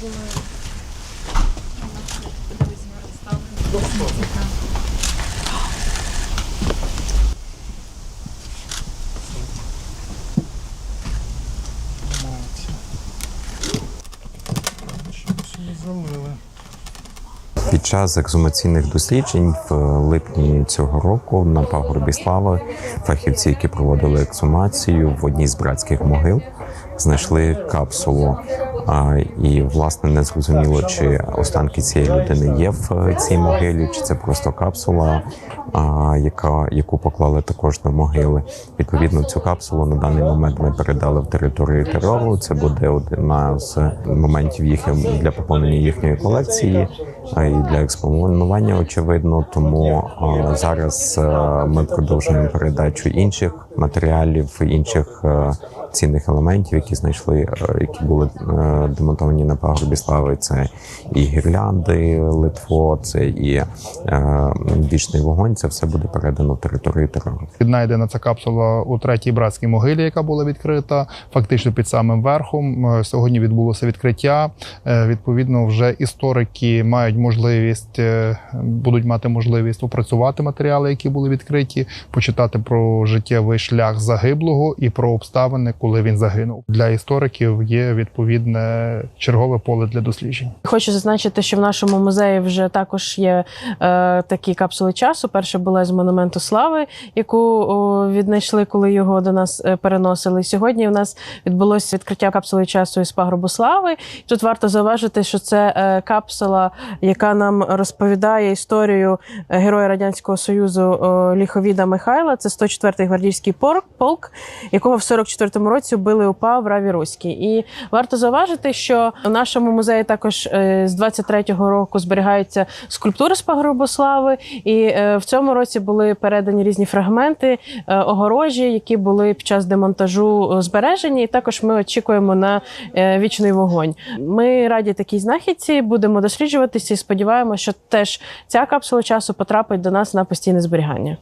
були. Під час ексгумаційних досліджень в липні цього року на пагорбі слави фахівці, які проводили ексгумацію в одній з братських могил, знайшли капсулу. А, І власне не зрозуміло, чи останки цієї людини є в цій могилі, чи це просто капсула, а, яка яку поклали також до могили. Відповідно, цю капсулу на даний момент ми передали в територію терору. Це буде одна з моментів їхнього для поповнення їхньої колекції а, і для експонування, очевидно. Тому а, зараз е, ми продовжуємо передачу інших матеріалів, інших е, цінних елементів, які знайшли, е, які були е, демонтовані на пагорбі слави. Це і гірлянди, литво, це і вічний вогонь. Це все буде передано в територію терору. Віднайдена ця капсула у третій братській могилі, яка була відкрита, фактично під самим верхом. Сьогодні відбулося відкриття. Відповідно, вже історики мають можливість, будуть мати можливість опрацювати матеріали, які були відкриті, почитати про життєвий шлях загиблого і про обставини, коли він загинув. Для істориків є відповідне чергове поле для досліджень. Хочу зазначити, що в нашому музеї вже також є е, такі капсули часу. Перша була з монументу слави, яку о, віднайшли, коли його до нас е, переносили. Сьогодні у нас відбулося відкриття капсули часу із пагорбу слави. Тут варто зауважити, що це е, капсула, яка нам розповідає історію е, героя радянського союзу о, Ліховіда Михайла. Це 104-й гвардійський полк, якого в 44-му році вбили УПА в Раві Руській. І варто зауважити, що у нашому музеї також е, з 23-го року зберігаються скульптури з пагорбу слави, і е, в цьому році були передані різні фрагменти е, огорожі, які були під час демонтажу збережені. І також ми очікуємо на вічний вогонь. Ми раді такій знахідці, будемо досліджуватися і сподіваємося, що теж ця капсула часу потрапить до нас на постійне зберігання.